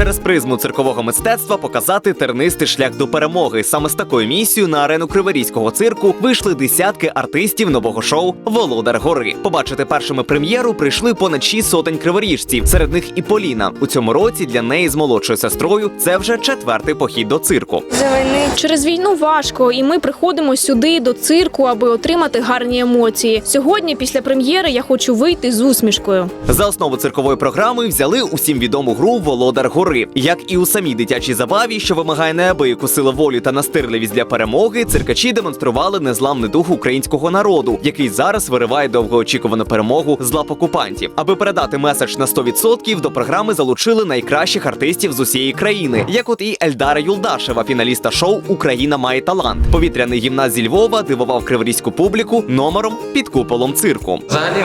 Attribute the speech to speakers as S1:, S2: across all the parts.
S1: через призму циркового мистецтва показати тернистий шлях до перемоги. Саме з такою місією на арену Криворізького цирку вийшли десятки артистів нового шоу Володар Гори. Побачити першими прем'єру прийшли понад шість сотень криворіжців. Серед них і Поліна. У цьому році для неї з молодшою сестрою це вже четвертий похід до цирку.
S2: Через війну важко, і ми приходимо сюди до цирку, аби отримати гарні емоції. Сьогодні, після прем'єри, я хочу вийти з усмішкою.
S1: За основу циркової програми взяли усім відому гру Володар Гори. Як і у самій дитячій забаві, що вимагає неабияку сили волі та настирливість для перемоги, циркачі демонстрували незламний дух українського народу, який зараз вириває довгоочікувану перемогу з лап окупантів. Аби передати меседж на 100%, до програми залучили найкращих артистів з усієї країни, як от і Ельдара Юлдашева, фіналіста шоу Україна має талант. Повітряний гімнаст зі Львова дивував криворізьку публіку номером під куполом цирку.
S3: Взагалі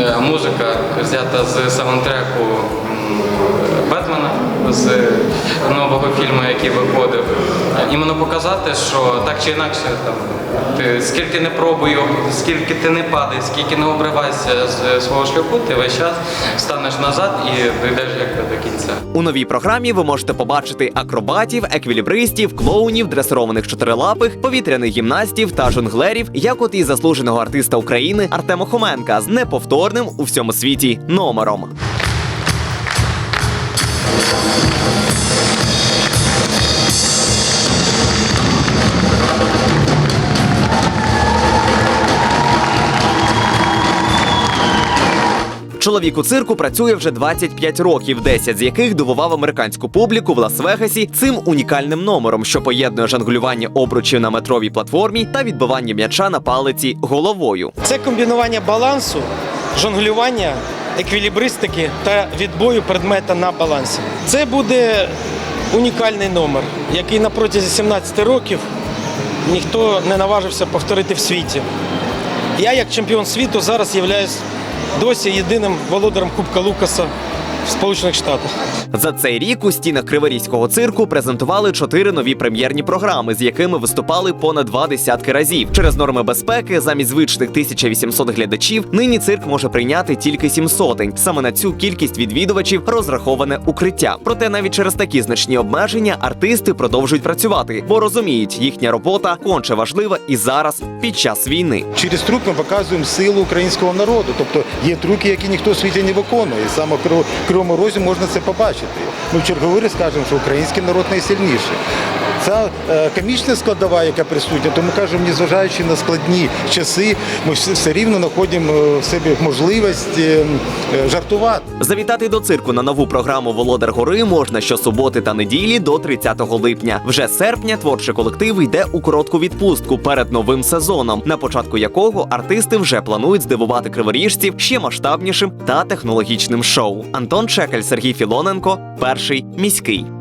S3: е, музика взята з саундтреку м, Бетмена з нового фільму, який виходив. Іменно показати, що так чи інакше там ти скільки не пробую, скільки ти не падай, скільки не обривайся з свого шляху, ти весь час станеш назад і дійдеш як до кінця.
S1: У новій програмі ви можете побачити акробатів, еквілібристів, клоунів, дресированих чотирилапих, повітряних гімнастів та жонглерів, як от і заслуженого артиста України Артема Хоменка з неповторним у всьому світі номером. Чоловік у цирку працює вже 25 років, 10 з яких дивував американську публіку в Лас-Вегасі цим унікальним номером, що поєднує жонглювання обручів на метровій платформі та відбивання м'яча на палиці головою.
S4: Це комбінування балансу, жонглювання, еквілібристики та відбою предмета на балансі. Це буде унікальний номер, який на протязі 17 років ніхто не наважився повторити в світі. Я, як чемпіон світу, зараз являюсь досі єдиним володарем Кубка Лукаса в Сполучених Штатах.
S1: За цей рік у стінах Криворізького цирку презентували чотири нові прем'єрні програми, з якими виступали понад два десятки разів. Через норми безпеки, замість звичних 1800 глядачів, нині цирк може прийняти тільки сім сотень. Саме на цю кількість відвідувачів розраховане укриття. Проте навіть через такі значні обмеження артисти продовжують працювати, бо розуміють, їхня робота конче важлива і зараз під час війни.
S5: Через трюк ми показуємо силу українського народу. Тобто є трюки, які ніхто в світі не виконує. Саме в Криво- Кривому Розі можна це побачити. Ми в черговий скажемо, що український народ найсильніший. Ця е, комічна складова, яка присутня, тому кажемо, незважаючи на складні часи, ми все, рівно знаходимо е, в себе можливість е, е, жартувати.
S1: Завітати до цирку на нову програму Володар Гори можна щосуботи та неділі до 30 липня. Вже серпня творчий колектив йде у коротку відпустку перед новим сезоном, на початку якого артисти вже планують здивувати криворіжців ще масштабнішим та технологічним шоу. Антон Чекаль, Сергій Філоненко, перший міський.